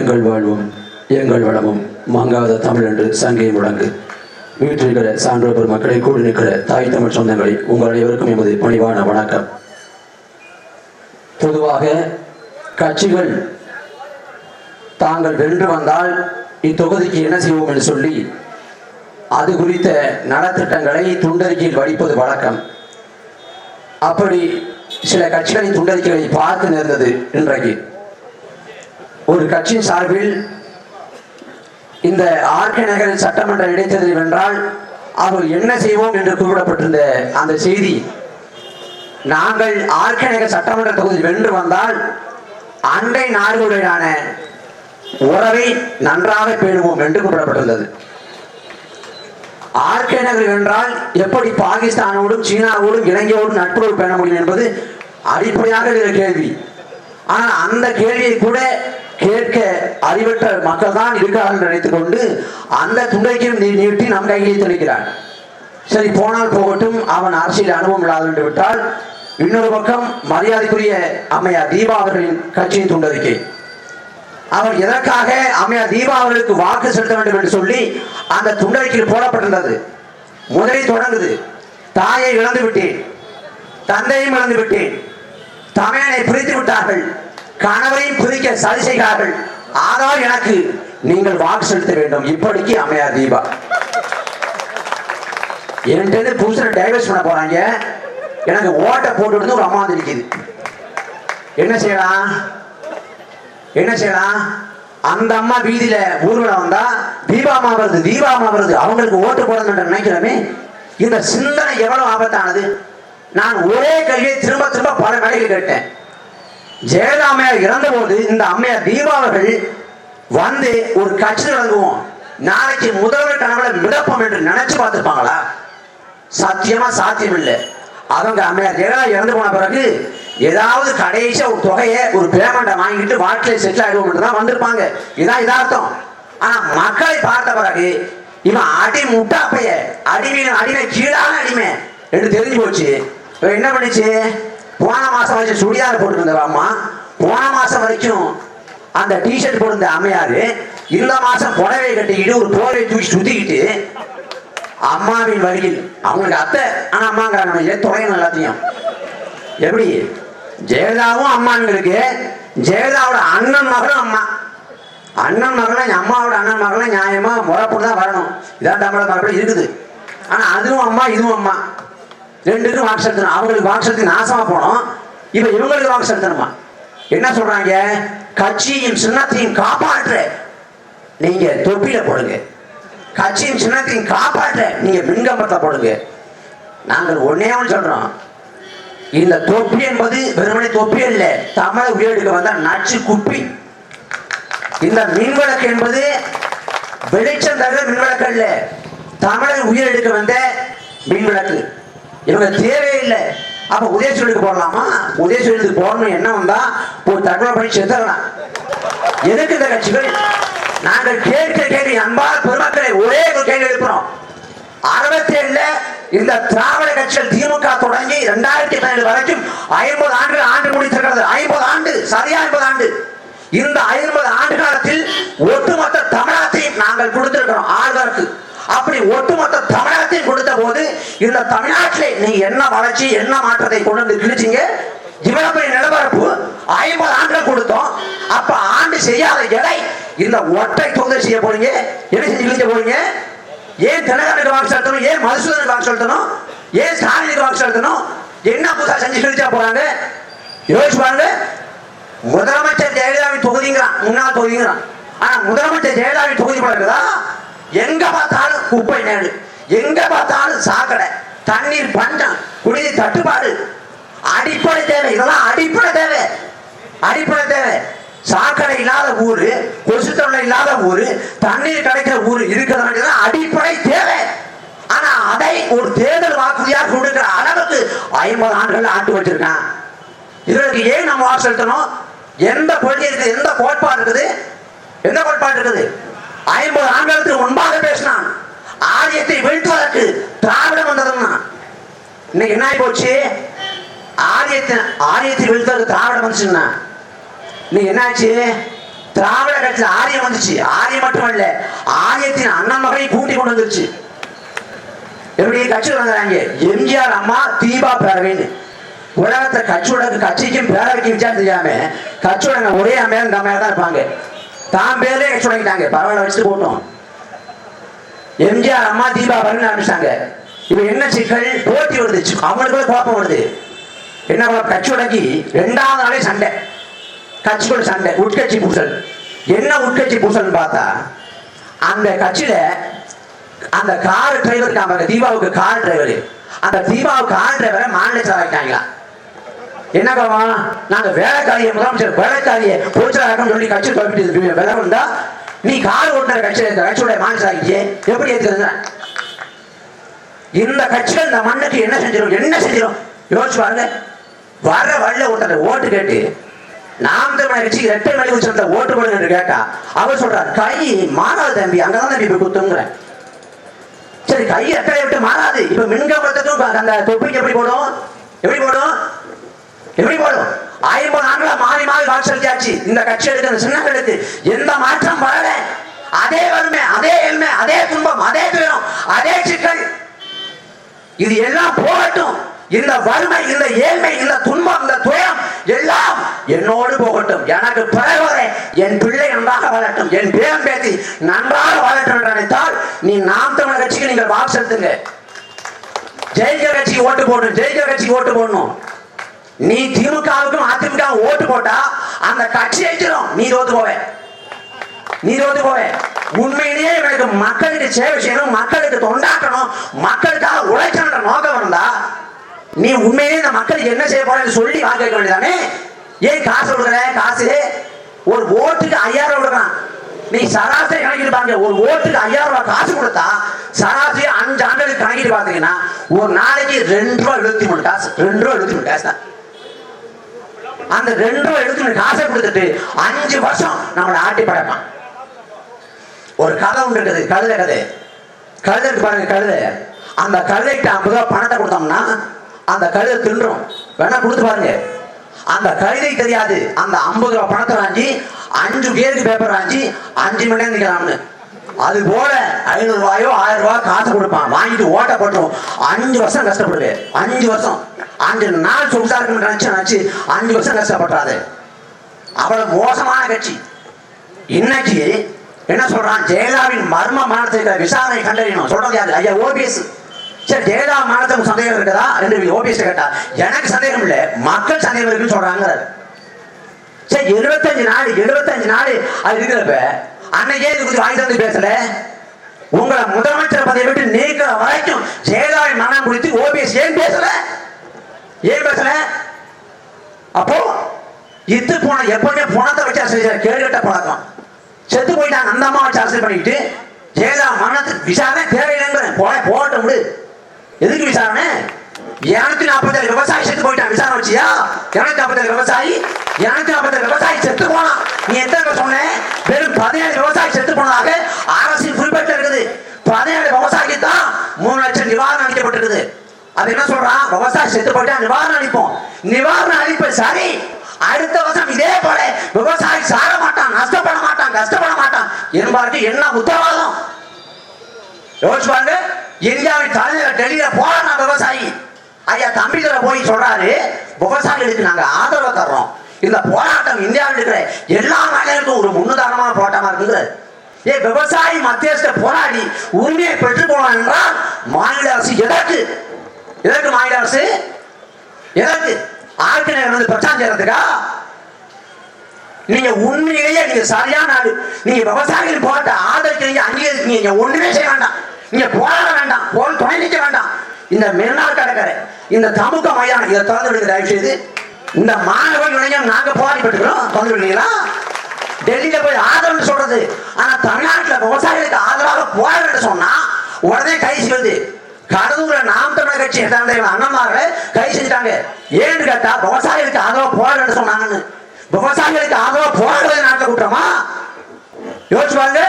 எங்கள் வாழ்வும் எங்கள் வளமும் மங்காத தமிழ் என்று சங்கையை முடங்கு. வீற்றிருக்கிற சான்றோர் பெருமக்களை கூடி நிற்கிற தாய் தமிழ் சொந்தங்களை உங்கள் அனைவருக்கும் எமது பணிவான வணக்கம். பொதுவாக கட்சிகள் தாங்கள் வென்று வந்தால் இத்தொகுதிக்கு என்ன செய்வோம் என்று சொல்லி அது குறித்த நலத்திட்டங்களை துண்டறிக்கையில் வடிப்பது வழக்கம். அப்படி சில கட்சிகளின் துண்டறிக்கைகளை பார்த்து நேர்ந்தது இன்றைக்கு. ஒரு கட்சியின் சார்பில் இந்த ஆர்கே நகர் சட்டமன்ற இடைத்தேர்தல் வென்றால் அவர்கள் என்ன செய்வோம் என்று குறிப்பிடப்பட்டிருந்த அந்த செய்தி நாங்கள் ஆர்கே நகர் சட்டமன்ற தொகுதி வென்று வந்தால் அண்டை நாடுகளுடனான உறவை நன்றாக பேணுவோம் என்று குறிப்பிடப்பட்டுள்ளது ஆர்கே நகர் என்றால் எப்படி பாகிஸ்தானோடும் சீனாவோடும் இலங்கையோடும் நட்புறவு பேண முடியும் என்பது அடிப்படையாக இருக்கிற கேள்வி. ஆனால் அந்த கேள்வியை கூட கேட்க அறிவற்ற மக்கள் தான் இருக்கிறார்கள் நினைத்துக் கொண்டு அந்த துண்டைக்கும் நீ நீட்டி நம் கையிலே தெளிக்கிறான் சரி போனால் போகட்டும் அவன் அரசியல் அனுபவம் இல்லாத என்று விட்டால் இன்னொரு பக்கம் மரியாதைக்குரிய அம்மையா தீபா அவர்களின் கட்சியின் துண்டறிக்கை. அவர் எதற்காக அம்மையா தீபா அவர்களுக்கு வாக்கு செலுத்த வேண்டும் என்று சொல்லி அந்த துண்டறிக்கையில் போடப்பட்டிருந்தது. முதலில் தொடங்குது. தாயை இழந்து விட்டேன். தந்தையும் இழந்து விட்டேன். தமையனை பிரித்து விட்டார்கள். கணவரையும் பிரிக்க சதி செய்கிறார்கள். ஆனால் எனக்கு நீங்கள் வாக்கு செலுத்த வேண்டும். இப்படிக்கு அமையார் தீபா. என்கிட்ட புதுசில் டைவர்ஸ் பண்ண போறாங்க. எனக்கு ஓட்டை போட்டு ஒரு அம்மா வந்து என்ன செய்யலாம்? என்ன செய்யலாம்? அந்த அம்மா வீதியில ஊர்வலம் வந்தா தீபாமா வருது தீபாமா வருது. அவங்களுக்கு ஓட்டு போடணும் நினைக்கிறோமே இந்த சிந்தனை எவ்வளவு ஆபத்தானது? நான் ஒரே கையை திரும்ப திரும்ப பல வேலைகள் கேட்டேன். ஜெயலலிதா அம்மையார் இறந்தபோது இந்த அம்மையார் தீபாவர்கள் வந்து ஒரு கட்சி தொடங்குவோம் நாளைக்கு முதல்வர் கனவுல மிதப்போம் என்று நினைச்சு பார்த்துருப்பாங்களா? சத்தியமா சாத்தியம் இல்லை அவங்க அம்மையார் ஜெயலலிதா இறந்து போன பிறகு ஏதாவது கடைசியா ஒரு தொகையை ஒரு பேமெண்ட்டை வாங்கிட்டு வாழ்க்கையில செட்டில் ஆயிடுவோம் தான் வந்திருப்பாங்க. இதான் இதார்த்தம் ஆனா மக்களை பார்த்த பிறகு இவன் அடி முட்டாப்பைய அடிமையின் அடிமை கீழான அடிமை என்று தெரிஞ்சு போச்சு. என்ன பண்ணுச்சு? போன மாசம் வரைக்கும் சுடிதார் போட்டுருந்த அம்மா போன மாசம் வரைக்கும் அந்த டிஷர்ட் போட்டிருந்த அம்மையாரு இந்த மாசம் புடவை கட்டிக்கிட்டு ஒரு போரை தூக்கி சுத்திக்கிட்டு அம்மாவின் வழியில் அவங்களுக்கு அத்தை ஆனா அம்மாங்கிறாங்க துறையணும் எல்லாத்தையும்? எப்படி? ஜெயலலிதாவும் அம்மாங்களுக்கு ஜெயலலிதாவோட அண்ணன் மகளும் அம்மா. அண்ணன் மகளும் என் அம்மாவோட அண்ணன் மகளும் நியாயமா முறைப்படி தான் வரணும். இதான் தமிழக மரபடி இருக்குது. ஆனா அதுவும் அம்மா இதுவும் அம்மா. ரெண்டுக்கும் வாக்கு செலுத்தணும். அவங்களுக்கு வாக்கு செலுத்தி நாசமா போனோம். இப்ப இவங்களுக்கு வாக்கு செலுத்தணுமா? என்ன சொல்றாங்க? கட்சியும் சின்னத்தையும் காப்பாற்ற. நீங்க தொப்பியில போடுங்க. கட்சியும் சின்னத்தையும் காப்பாற்ற. நீங்க மின்கம்பத்தை போடுங்க. நாங்கள் ஒன்னே ஒன்று சொல்றோம். இந்த தொப்பி என்பது வெறுமனை தொப்பி அல்ல. தமிழ் உயிரிழக்க வந்த நச்சு குப்பி. இந்த மின்விளக்கு என்பது வெளிச்சம் தவிர மின்விளக்கு அல்ல. தமிழை உயிரெடுக்க வந்த மின்விளக்கு இவங்க தேவையில்லை அப்ப உதயசூரியனுக்கு போடலாமா? உதயசூரியனுக்கு போடணும் என்ன வந்தா ஒரு தகவல் பண்ணி செத்துடலாம் எதுக்கு இந்த கட்சிகள்? நாங்கள் கேட்க கேள்வி அன்பால் பெருமக்களை ஒரே ஒரு கேள்வி எழுப்புறோம். அறுபத்தி ஏழுல இந்த திராவிட கட்சிகள் திமுக தொடங்கி இரண்டாயிரத்தி பதினேழு வரைக்கும் ஐம்பது ஆண்டுகள் ஆண்டு முடித்திருக்கிறது. ஐம்பது ஆண்டு சரியா ஐம்பது ஆண்டு. இந்த ஐம்பது ஆண்டு காலத்தில் ஒட்டுமொத்த தமிழகத்தையும் நாங்கள் கொடுத்திருக்கிறோம் ஆளுநருக்கு. அப்படி ஒட்டுமொத்த தமிழகத்தையும் இந்த தமிழ்நாட்டில் நீ என்ன வளர்ச்சி என்ன மாற்றத்தை கொண்டு வந்து கிழிச்சிங்க? இவ்வளவு பெரிய நிலப்பரப்பு ஐம்பது ஆண்டுகள் கொடுத்தோம். அப்ப ஆண்டு செய்யாத எடை இந்த ஒற்றை தொகுதி செய்ய போறீங்க என்ன செஞ்சு இழிக்க போறீங்க. ஏன் தினகரனுக்கு வாக்கு செலுத்தணும்? ஏன் மதுசூதனுக்கு வாக்கு செலுத்தணும்? ஏன் ஸ்டாலினுக்கு வாக்கு செலுத்தணும்? என்ன புதுசா செஞ்சு கிழிச்சா போறாங்க? யோசிச்சு பாருங்க. முதலமைச்சர் ஜெயலலிதாவின் தொகுதிங்கிறான் முன்னாள் தொகுதிங்கிறான். ஆனா முதலமைச்சர் ஜெயலலிதாவின் தொகுதி போல இருக்குதா? எங்க பார்த்தாலும் குப்பை நேடு எங்க பார்த்தாலும் சாக்கடை தண்ணீர் பஞ்சம் குடிநீர் தட்டுப்பாடு. அடிப்படை தேவை இதெல்லாம் அடிப்படை தேவை. அடிப்படை தேவை. சாக்கடை இல்லாத ஊரு கொசு தொல்லை இல்லாத ஊரு தண்ணீர் கிடைக்கிற ஊரு இருக்கிற வேண்டியது அடிப்படை தேவை. ஆனா அதை ஒரு தேர்தல் வாக்குறுதியாக கொடுக்கிற அளவுக்கு ஐம்பது ஆண்டுகள் ஆண்டு வச்சிருக்கான். இதற்கு ஏன் நம்ம வாக்கு செலுத்தணும்? எந்த கொள்கை இருக்குது எந்த கோட்பாடு இருக்குது? எந்த கோட்பாடு இருக்குது? ஐம்பது ஆண்டுகளுக்கு முன்பாக பேசினான். ஆரியத்தை வீழ்த்துவதற்கு திராவிடம் வந்ததுன்னா இன்னைக்கு என்ன போச்சு? ஆரியத்தை ஆரியத்தை வீழ்த்துவதற்கு திராவிடம் வந்துச்சுன்னா இன்னைக்கு என்னாச்சு? திராவிட கட்சியில் ஆரியம் வந்துச்சு. ஆரியம் மட்டும் இல்ல ஆரியத்தின் அண்ணன் மகனை கூட்டி கொண்டு வந்துருச்சு. எப்படி கட்சி வந்தாங்க? எம்ஜிஆர் அம்மா தீபா பேரவைன்னு. உலகத்தை கட்சியோட கட்சிக்கும் பேரவைக்கும் விசாரம் தெரியாம கட்சியோட ஒரே அம்மையார் இந்த அம்மையார் தான் இருப்பாங்க. தான் பேரே கட்சி தொடங்கிட்டாங்க. பரவாயில்ல வச்சுட்டு போட்டோம். எம்ஜிஆர் அம்மா தீபா ஆரம்பிச்சாங்க இப்ப என்ன சிக்கல்? போட்டி வருது. அவங்களுக்குள்ள குழப்பம் வருது. என்ன குழப்பம்? கட்சி உடக்கி ரெண்டாவது நாளே சண்டை. கட்சிக்குள்ள சண்டை. உட்கட்சி பூசல். என்ன உட்கட்சி பூசல்னு பார்த்தா அந்த கட்சியில அந்த கார் டிரைவர் இருக்காங்க தீபாவுக்கு கார் டிரைவர் அந்த தீபாவுக்கு கார் டிரைவரை மாநிலத்தில் ஆகிட்டாங்களா என்ன காரணம் நாங்க வேலைக்காரியை முதலமைச்சர் வேலைக்காரியை பொதுச்சலாக்கம் சொல்லி கட்சி குழப்பிட்டு விலை வந்தா நீ கார் ஓட்டுநர் கட்சி கட்சியோட மாநில ஆகியே எப்படி ஏற்றுறது இந்த கட்சிகள் இந்த மண்ணுக்கு என்ன செஞ்சிடும் என்ன செஞ்சிடும் யோசிச்சு பாருங்க. வர வழியில ஒருத்தர் ஓட்டு கேட்டு நாம் தமிழ் கட்சிக்கு ரெட்டை மணி உச்சத்தை ஓட்டு போடுங்க என்று கேட்டா அவர் சொல்றார் கை மாறாது தம்பி அங்கதான் தம்பி போய் குத்துங்கிறேன். சரி கை எட்டரை விட்டு மாறாது. இப்ப மின்கம்பத்துக்கும் அந்த தொப்பிக்கு எப்படி போடும்? எப்படி போடும்? எப்படி போடும்? ஐம்பது ஆண்டுல மாறி மாறி வாக்கு செலுத்தியாச்சு. இந்த கட்சி எடுக்க அந்த எடுத்து எந்த மாற்றம் வரல. அதே வறுமை அதே எளிமை அதே துன்பம் அதே துயரம் அதே சிக்கல். இது எல்லாம் போகட்டும். இந்த வறுமை இந்த ஏழ்மை இந்த துன்பம் இந்த துயரம் எல்லாம் என்னோடு போகட்டும். எனக்கு பிறகு என் பிள்ளை நன்றாக வாழட்டும். என் பேரம் பேத்தி நன்றாக வாழட்டும் என்று நினைத்தால் நீ நாம் தமிழர் கட்சிக்கு நீங்கள் வாக்கு செலுத்துங்க. ஜெயிக்க கட்சிக்கு ஓட்டு போடணும். ஜெயிக்க கட்சிக்கு ஓட்டு போடணும். நீ திமுகவுக்கும் அதிமுக ஓட்டு போட்டா அந்த கட்சி ஐக்கிறோம் நீ தோத்து போவே. நீ தோத்து போவே. உண்மையிலேயே எனக்கு மக்களுக்கு சேவை செய்யணும் மக்களுக்கு தொண்டாக்கணும் மக்களுக்காக உழைக்கணுன்ற நோக்கம் இருந்தா நீ உண்மையிலேயே இந்த மக்களுக்கு என்ன செய்ய போறேன்னு சொல்லி வாங்க வைக்க வேண்டியதானே ஏன் காசு கொடுக்குற? காசு ஒரு ஓட்டுக்கு ஐயாயிரம் கொடுக்கலாம். நீ சராசரி கணக்கிட்டு பாருங்க ஒரு ஓட்டுக்கு ஐயாயிரம் ரூபாய் காசு கொடுத்தா சராசரி அஞ்சு ஆண்டுகளுக்கு கணக்கிட்டு பார்த்தீங்கன்னா ஒரு நாளைக்கு ரெண்டு ரூபா எழுபத்தி மூணு காசு ரெண்டு ரூபா எழுபத்தி மூணு காசு தான். அந்த ரெண்டு ரூபா எழுபத்தி காசை கொடுத்துட்டு அஞ்சு வருஷம் நம்மளை ஆட்டி படைப்பான். ஒரு கதை ஒன்று இருக்குது கழுதை கதை. கழுதை இருக்கு பாருங்க கழுதை. அந்த கழுதைக்கு ஐம்பது ரூபா பணத்தை கொடுத்தோம்னா அந்த கழுதை தின்றும். வேணா கொடுத்து பாருங்க. அந்த கழுதை தெரியாது. அந்த ஐம்பது ரூபா பணத்தை வாங்கி அஞ்சு பேருக்கு பேப்பர் வாங்கி அஞ்சு மணி நேரம் நிற்கலாம்னு அது போல ஐநூறு ரூபாயோ ஆயிரம் ரூபாய் காசு கொடுப்பான். வாங்கிட்டு ஓட்ட போட்டுரும். அஞ்சு வருஷம் கஷ்டப்படுவேன் அஞ்சு வருஷம். அஞ்சு நாள் சொகுசா இருக்குன்னு நினைச்சு நினைச்சு அஞ்சு வருஷம் கஷ்டப்படுறாரு அவ்வளவு மோசமான கட்சி. இன்னைக்கு என்ன சொல்றான்? ஜெயலலிதாவின் மர்ம மரணத்தை விசாரணை கண்டறியணும். சொல்றது யாரு? ஐயா ஓபிஎஸ் சரி ஜெயலலிதா மரணத்துக்கு சந்தேகம் இருக்குதா? என்று ஓபிஎஸ் கேட்டா எனக்கு சந்தேகம் இல்லை. மக்கள் சந்தேகம் இருக்குன்னு சொல்றாங்க சரி எழுபத்தஞ்சு நாள் எழுபத்தஞ்சு நாள் அது இருக்கிறப்ப அன்னைக்கே இது குறித்து வாங்கி தந்து பேசல? உங்களை முதலமைச்சர் பதவியை விட்டு நீக்கிற வரைக்கும் ஜெயலலிதாவின் மனம் குறித்து ஓபிஎஸ் ஏன் பேசல? ஏன் பேசல? அப்போ இத்து போன எப்பவுமே பணத்தை வச்சு அரசியல் செய்யற கேடுகட்ட பழக்கம். செத்து போயிட்டாங்க. அந்த அம்மா வச்சு அரசியல் பண்ணிட்டு ஜெயலலிதா மரணத்துக்கு விசாரணை தேவையில்லைங்கிற போன போட்ட விடு. எதுக்கு விசாரணை? இருநூத்தி நாற்பத்தி விவசாயி செத்து போயிட்டான் விசாரணை வச்சியா இருநூத்தி நாற்பத்தி விவசாயி இருநூத்தி நாற்பத்தி விவசாயி செத்து போனான். நீ எத்தனை சொன்ன? வெறும் பதினேழு விவசாயி செத்து போனதாக அரசின் குறிப்பிட்டு இருக்குது. பதினேழு விவசாயிக்கு தான் மூணு லட்சம் நிவாரணம் அளிக்கப்பட்டிருக்குது. அது என்ன சொல்றான் விவசாயி செத்து போயிட்டா நிவாரணம் அளிப்போம். நிவாரணம் அளிப்பது சரி. அடுத்த வருஷம் இதே போல விவசாயி சார மாட்டான் நஷ்டப்பட மாட்டான் கஷ்டப்பட மாட்டான். என்பதற்கு என்ன உத்தரவாதம்? யோசிச்சு பாருங்க. இந்தியாவின் தலைநகர் டெல்லியில போறான் விவசாயி. ஐயா தம்பிதுரை போய் சொல்றாரு. விவசாயிகளுக்கு நாங்க ஆதரவு தர்றோம். இந்த போராட்டம் இந்தியாவில் இருக்கிற எல்லா நாடுகளுக்கும் ஒரு முன்னுதாரணமான போராட்டமா இருக்குங்கிறார். ஏ விவசாயி மத்தியஸ்த போராடி உரிமையை பெற்றுக்கொள்ளலாம் என்றால் மாநில அரசு எதற்கு? எதற்கு மாநில அரசு? எதற்கு? ஆட்சியர் வந்து பிரச்சாரம் செய்யறதுக்கா? நீங்க உண்மையிலேயே நீங்க சரியான ஆளு நீங்க விவசாயிகள் போராட்ட ஆதரிக்கிறீங்க அங்கீகரிக்கிறீங்க. ஒண்ணுமே செய்ய வேண்டாம். நீங்க போராட வேண்டாம். போல் துணை நிற்க வேண்டாம். இந்த மெரினாள் கடற்கரை இந்த தமுக மைதானம் இதை திறந்து விடுங்க தயவு செய்து இந்த மாணவர்கள் இளைஞர் நாங்க போராடிப்பட்டுக்கிறோம் திறந்து விடுங்களா டெல்லியில போய் ஆதரவு சொல்றது. ஆனா தமிழ்நாட்டுல விவசாயிகளுக்கு ஆதரவாக போராட சொன்னா உடனே கை செய்வது கடலூர்ல நாம் தமிழர் கட்சி சேர்ந்த அண்ணன்மார்களை கை செஞ்சுட்டாங்க ஏன்னு கேட்டா விவசாயிகளுக்கு ஆதரவா போராட சொன்னாங்கன்னு. விவசாயிகளுக்கு ஆதரவா போராடுறது நாட்டில் கூட்டமா யோசிச்சு பாருங்க.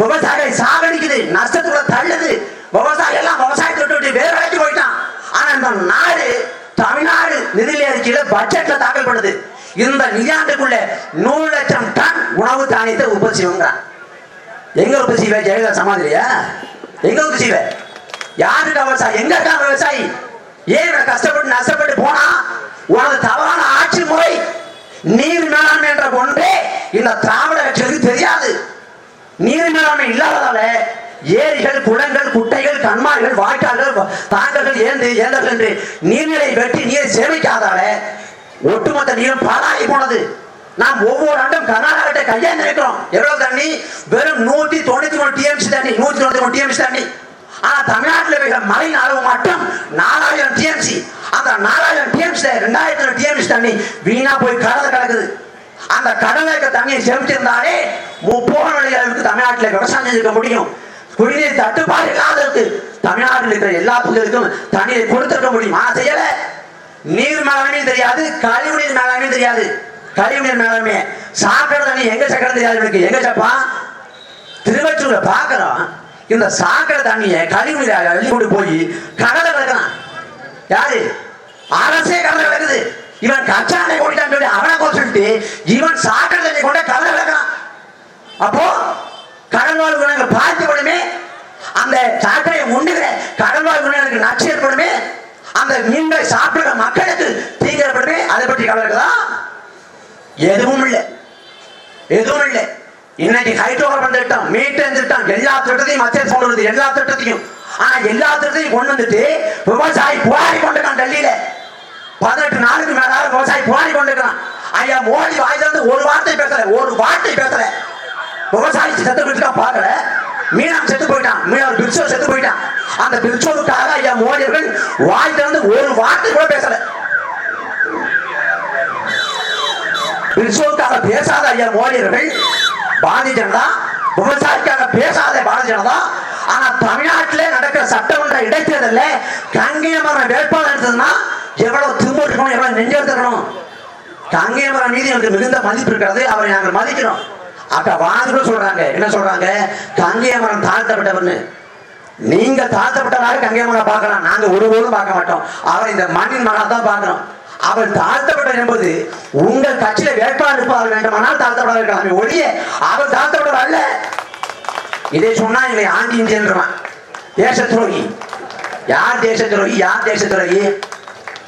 விவசாயிகளை சாகடிக்குது. நஷ்டத்துக்குள்ள தள்ளு நாடு தமிழ்நாடு நிதிநிலை அறிக்கையில பட்ஜெட்ல தாக்கல் பண்ணுது. இந்த நிதியாண்டுக்குள்ள நூறு லட்சம் டன் உணவு தானியத்தை உற்பத்தி செய்வோங்கிறான் எங்க உற்பத்தி செய்வ? ஜெயலலிதா சமாதிரியா எங்க உற்பத்தி செய்வ? யாருக்கா விவசாயி? எங்க இருக்கா விவசாயி? ஏன் கஷ்டப்பட்டு நஷ்டப்பட்டு போனா? உனது தவறான ஆட்சி முறை நீர் மேலாண்மை என்ற ஒன்றே இந்த திராவிட கட்சிகளுக்கு தெரியாது. நீர் மேலாண்மை இல்லாததால ஏரிகள் குளங்கள் குட்டைகள் கண்மாய்கள் வாய்க்கால்கள் தாங்கல்கள் ஏந்து ஏந்தர்கள் என்று நீர்நிலை வெட்டி நீர் சேமிக்காதால ஒட்டுமொத்த நீரும் பாழாகி போனது. நாம் ஒவ்வொரு ஆண்டும் கர்நாடகத்தை கையாண்டு இருக்கிறோம் எவ்வளவு தண்ணி? வெறும் நூத்தி தொண்ணூத்தி மூணு டிஎம்சி தண்ணி நூத்தி தொண்ணூத்தி மூணு டிஎம்சி தண்ணி. ஆனா தமிழ்நாட்டில் பெய்கிற மழையின் அளவு மட்டும் நாலாயிரம் டிஎம்சி அந்த நாலாயிரம் டிஎம்சி ரெண்டாயிரத்தி டிஎம்சி தண்ணி வீணா போய் கடலை கிடக்குது. அந்த கடலை இருக்க தண்ணியை சேமிச்சிருந்தாலே முப்போன அளவுக்கு தமிழ்நாட்டில் விவசாயம் செஞ்சிருக்க முடியும். குடிநீர் தட்டுப்பாடு இல்லாததுக்கு தமிழ்நாட்டில் இருக்கிற எல்லா பகுதிகளுக்கும் தண்ணீரை கொடுத்திருக்க முடியும். ஆனா செய்யல. நீர் மேலாண்மையும் தெரியாது கழிவுநீர் மேலாண்மையும் தெரியாது. கழிவுநீர் மேலாண்மை. சாக்கடை தண்ணி எங்க சக்கரை தெரியாது இவனுக்கு. எங்க சப்பா? திருவற்றூர்ல பாக்குறோம். இந்த சாக்கடை தண்ணியை கழிவுநீரை அள்ளி கொண்டு போய் கடலை கிடக்கிறான் யாரு? அரசே கடலை கிடக்குது இவன் கச்சானை கொண்டான்னு சொல்லி அவனை சொல்லிட்டு இவன் சாக்கடை தண்ணி கொண்ட கடலை கிடக்கிறான் அப்போ கடல் வாழ்வு பாதிக்கப்படுமே அந்த சாக்கடையை உண்டுகிற கடல் வாழ் நச்சு ஏற்படுமே அந்த மீன்களை சாப்பிடுற மக்களுக்கு தீங்கு ஏற்படுமே அதை பற்றி கவலை இருக்குதா எதுவும் இல்லை. எதுவும் இல்லை. இன்னைக்கு ஹைட்ரோ கார்பன் திட்டம் மீட்டர் திட்டம் எல்லா திட்டத்தையும் மத்திய அரசு கொண்டு வருது எல்லா திட்டத்தையும். ஆனா எல்லா திட்டத்தையும் கொண்டு வந்துட்டு விவசாயி போராடி கொண்டிருக்கான் டெல்லியில. பதினெட்டு நாளுக்கு மேலாக விவசாயி போராடி கொண்டிருக்கான். ஐயா மோடி வாய் ஒரு வார்த்தை பேசல ஒரு வார்த்தை பேசல. விவசாயி செத்து போயிட்டு பார்க்கல மீனாம் செத்து போயிட்டான். மீனாம் பிரிச்சோ செத்து போயிட்டான். அந்த பிரிச்சோவுக்காக ஐயா மோடியர்கள் வாய் திறந்து ஒரு வார்த்தை கூட பேசல. பிரிச்சோவுக்காக பேசாத ஐயா மோடியர்கள் பாரதிய ஜனதா விவசாயிக்காக பேசாத பாரதிய ஜனதா ஆனா தமிழ்நாட்டில் நடக்கிற சட்டமன்ற இடைத்தேர்தல கங்கையமரம் வேட்பாளர் இருந்ததுன்னா எவ்வளவு திரும்ப இருக்கணும் எவ்வளவு நெஞ்செடுத்துக்கணும் கங்கையமரம் மீது எனக்கு மிகுந்த மதிப்பு இருக்கிறது. அவரை நாங்கள் மதிக்கிறோம். அப்ப வாங்க சொல்றாங்க. என்ன சொல்றாங்க? கங்கையமரம் தாழ்த்தப்பட்டவர்னு. நீங்க தாழ்த்தப்பட்டவராக கங்கையமரம் பார்க்கலாம். நாங்க ஒருபோதும் பார்க்க மாட்டோம். அவர் இந்த மண்ணின் மகா தான் பார்க்கிறோம் அவர் தாழ்த்தப்பட்டவர் என்பது உங்கள் கட்சியில வேட்பாளர் இருப்பார் வேண்டுமானால் தாழ்த்தப்பட இருக்கலாம் ஒழிய அவர் தாழ்த்தப்பட்டவர் அல்ல. இதை சொன்னா இதை ஆண்டி இந்தியன்றான் தேச துரோகி. யார் தேச துரோகி? யார் தேச துரோகி?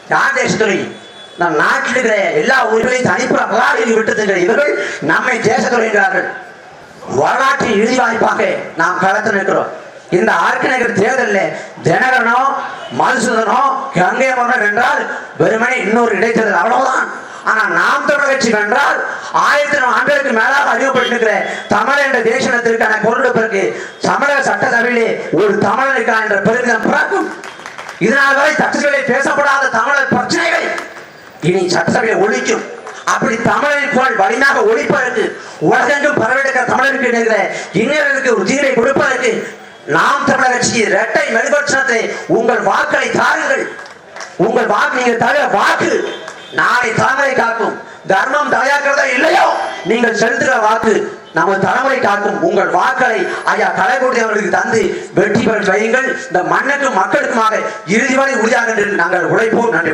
யார் தேச துரோகி? நம் நாட்டில் இருக்கிற எல்லா உரிமையும் தனிப்புற முதலாளிகள் விட்டு இவர்கள் நம்மை தேச துரோகிக்கிறார்கள் வரலாற்றின் இறுதி வாய்ப்பாக நாம் களத்தில் நிற்கிறோம். இந்த ஆர்கே தேர்தலில் தினகரனோ மதுசூதனோ கங்கை மரணம் என்றால் வெறுமனே இன்னொரு இடைத்தேர்தல் அவ்வளவுதான். ஆனா நாம் தமிழர் கட்சி வென்றால் ஆயிரத்தி ஆண்டுகளுக்கு மேலாக அறிவுப்பட்டிருக்கிற தமிழ் என்ற தேசத்திற்கான பொருளுக்கு தமிழக சட்டசபையிலே ஒரு தமிழனுக்கான என்ற பெருமிதம் பிறக்கும். இதனால் வரை சட்டசபையில் பேசப்படாத தமிழர் பிரச்சனைகள் இனி சட்டசபையை ஒழிக்கும். அப்படி தமிழை போல் வலிமாக ஒழிப்பதற்கு உலகெங்கும் பரவெடுக்கிற தமிழருக்கு இருக்கிற இன்னர்களுக்கு ஒரு தீர்வை கொடுப்பதற்கு நாம் தமிழர் கட்சி இரட்டை மெழுகட்சணத்தை உங்கள் வாக்களை தாருங்கள். உங்கள் வாக்கு நீங்கள் தர வாக்கு நாளை தலைமுறை காக்கும். தர்மம் தலையாக்கிறதா இல்லையோ? நீங்கள் செலுத்துகிற வாக்கு நமது தலைமுறை காக்கும். உங்கள் வாக்களை ஐயா கலைக்குடி அவர்களுக்கு தந்து வெற்றி பெற வையுங்கள். இந்த மண்ணுக்கும் மக்களுக்குமாக இறுதி வரை உறுதியாக நாங்கள் உழைப்போம். நன்றி